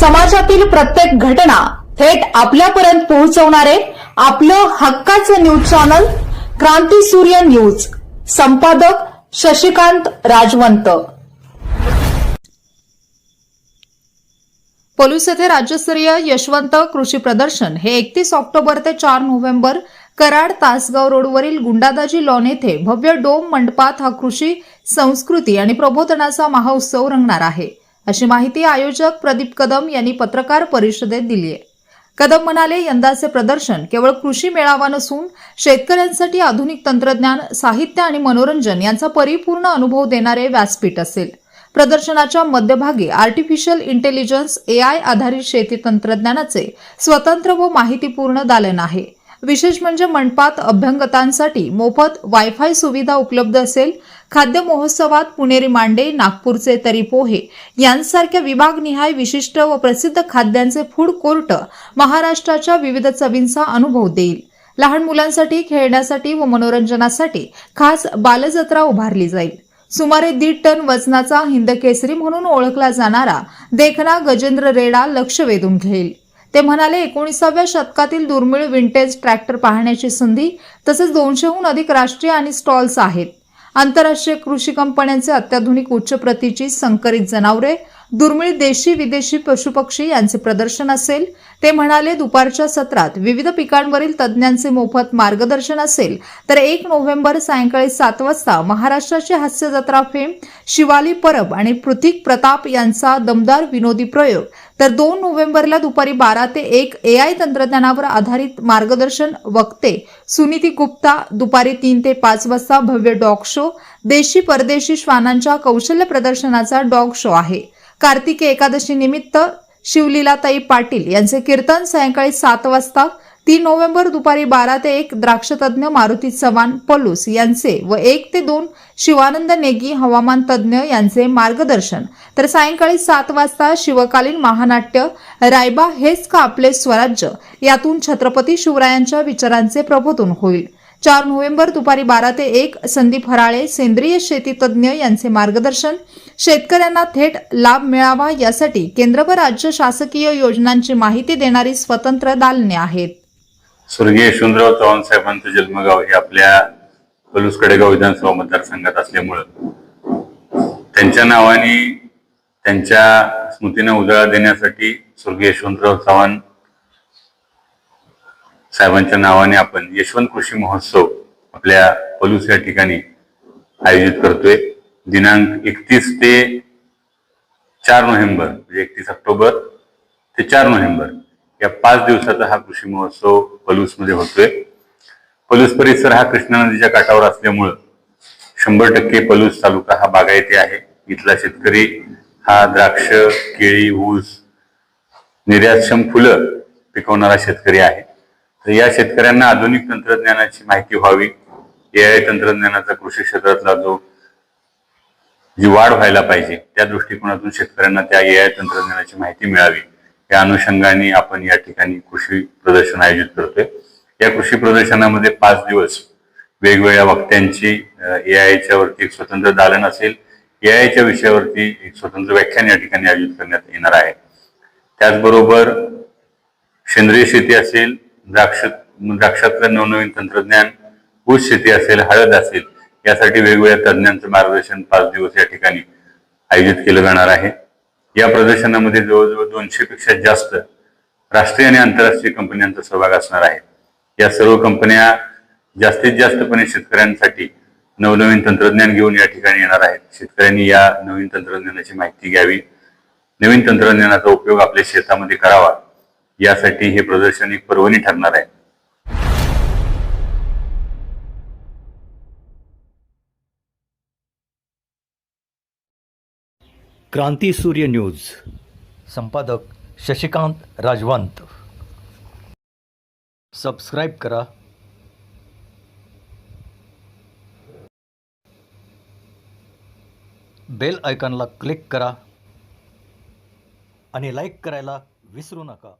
समाजातील प्रत्येक घटना थेट आपल्यापर्यंत पोहोचवणारे आपलं हक्काचं न्यूज चॅनल क्रांती सूर्य न्यूज. संपादक शशिकांत राजवंत. पोलीस येथे राज्यस्तरीय यशवंत कृषी प्रदर्शन. हे एकतीस ऑक्टोबर ते चार नोव्हेंबर कराड तासगाव रोडवरील गुंडादाजी लॉन येथे भव्य डोम मंडपात हा कृषी संस्कृती आणि प्रबोधनाचा महोत्सव रंगणार आहे. अशी माहिती आयोजक प्रदीप कदम यांनी पत्रकार परिषदेत दिली आहे कदम म्हणाले यंदाचे प्रदर्शन केवळ कृषी मेळावा नसून शेतकऱ्यांसाठी आधुनिक तंत्रज्ञान साहित्य आणि मनोरंजन यांचा परिपूर्ण अनुभव देणारे व्यासपीठ असेल. प्रदर्शनाच्या मध्यभागी आर्टिफिशियल इंटेलिजन्स एआय आधारित शेती तंत्रज्ञानाचे स्वतंत्र व माहितीपूर्ण दालन आहे. विशेष म्हणजे मंडपात अभ्यंगतांसाठी मोफत वायफाय सुविधा उपलब्ध असेल. खाद्य महोत्सवात पुणेरी मांडे नागपूरचे तरी पोहे यांसारख्या विभागनिहाय विशिष्ट व प्रसिद्ध खाद्यांचे फूड कोर्ट महाराष्ट्राच्या विविध चवींचा अनुभव देईल. लहान मुलांसाठी खेळण्यासाठी व मनोरंजनासाठी खास बालजत्रा उभारली जाईल. सुमारे दीड टन वजनाचा हिंदकेसरी म्हणून ओळखला जाणारा देखना गजेंद्र रेडा लक्ष वेधून घेईल. ते म्हणाले एकोणीसाव्या शतकातील दुर्मिळ विंटेज ट्रॅक्टर पाहण्याची संधी तसेच दोनशेहून अधिक राष्ट्रीय आणि स्टॉल्स आहेत. आंतरराष्ट्रीय कृषी कंपन्यांचे अत्याधुनिक उच्च प्रतीची संकरित जनावरे दुर्मिळ देशी विदेशी पशुपक्षी यांचे प्रदर्शन असेल. ते म्हणाले दुपारच्या सत्रात विविध पिकांवरील तज्ज्ञांचे मोफत मार्गदर्शन असेल. तर एक नोव्हेंबर सायंकाळी सात वाजता महाराष्ट्राची हास्य जत्रा फेम शिवाली परब आणि पृथ्वी प्रताप यांचा दमदार विनोदी प्रयोग. तर दोन नोव्हेंबरला दुपारी बारा ते एक एआय तंत्रज्ञानावर आधारित मार्गदर्शन वक्ते सुनीती गुप्ता दुपारी तीन ते पाच वाजता भव्य डॉग शो देशी परदेशी श्वानांच्या कौशल्य प्रदर्शनाचा डॉग शो आहे. कार्तिकी एकादशी निमित्त शिवलीलाताई पाटील यांचे कीर्तन सायंकाळी सात वाजता तीन नोव्हेंबर दुपारी बारा ते एक द्राक्षतज्ञ मारुती चव्हाण पलूस यांचे व एक ते दोन शिवानंद नेगी हवामान तज्ज्ञ यांचे मार्गदर्शन. तर सायंकाळी सात वाजता शिवकालीन महानाट्य रायबा हेच का आपले स्वराज्य? यातून छत्रपती शिवरायांच्या विचारांचे प्रबोधन होईल. चार नोव्हेंबर दुपारी बारा ते एक संदीप हराळे सेंद्रिय शेती तज्ज्ञ यांचे मार्गदर्शन. शेतकऱ्यांना थेट लाभ मिळावा यासाठी केंद्र व राज्य शासकीय योजनांची माहिती देणारी स्वतंत्र दालने आहेत. स्वर्गीय यशवंतराव चव्हाण साहेबांचं जन्मगाव हे आपल्या पलूस कडेगाव विधानसभा मतदारसंघात असल्यामुळं त्यांच्या नावाने त्यांच्या स्मृतीने उजाळा देण्यासाठी स्वर्गीय यशवंतराव चव्हाण साहेबांच्या नावाने आपण यशवंत कृषी महोत्सव आपल्या पलूस या ठिकाणी आयोजित करतोय. दिनांक एकतीस ते चार नोव्हेंबर म्हणजे एकतीस ऑक्टोबर ते चार नोव्हेंबर या पाच दिवसाचा हा कृषी महोत्सव पलूसमध्ये होतोय. पलूस परिसर हा कृष्णा नदीच्या काठावर असल्यामुळं शंभर टक्के पलूस तालुका हा बागायती आहे. इथला शेतकरी हा द्राक्ष केळी ऊस निर्यातक्षम फुलं पिकवणारा शेतकरी आहे. तर या शेतकऱ्यांना आधुनिक तंत्रज्ञानाची माहिती व्हावी. ए आय तंत्रज्ञानाचा कृषी क्षेत्रातला जो जी वाढ व्हायला पाहिजे त्या दृष्टिकोनातून शेतकऱ्यांना त्या ए आय तंत्रज्ञानाची माहिती मिळावी. या अनुषंगाने आपण या ठिकाणी कृषी प्रदर्शन आयोजित करतोय. या कृषी प्रदर्शनामध्ये पाच दिवस वेगवेगळ्या वक्त्यांची ए आयच्या वरती एक स्वतंत्र दालन असेल. ए आयच्या विषयावरती एक स्वतंत्र व्याख्यान या ठिकाणी आयोजित करण्यात येणार आहे. त्याचबरोबर सेंद्रिय शेती असेल द्राक्ष द्राक्षातलं नवनवीन तंत्रज्ञान ऊस शेती असेल हळद असेल यासाठी वेगवेगळ्या तज्ज्ञांचं मार्गदर्शन पाच दिवस या ठिकाणी आयोजित केलं जाणार आहे. या प्रदर्शनामध्ये जवळजवळ दोनशे पेक्षा जास्त राष्ट्रीय आणि आंतरराष्ट्रीय कंपन्यांचा सहभाग असणार आहे. या सर्व कंपन्या जास्तीत जास्तपणे शेतकऱ्यांसाठी नवनवीन तंत्रज्ञान घेऊन या ठिकाणी येणार आहेत. शेतकऱ्यांनी या नवीन तंत्रज्ञानाची माहिती घ्यावी. नवीन तंत्रज्ञानाचा उपयोग आपल्या शेतामध्ये करावा. यासाठी हे प्रदर्शन एक पर्वणी ठरणार आहे. क्रांती सूर्य न्यूज. संपादक शशिकांत राजवंत. सबस्क्राईब करा. बेल आयकॉनला क्लिक करा. आणि लाईक करायला विसरू नका.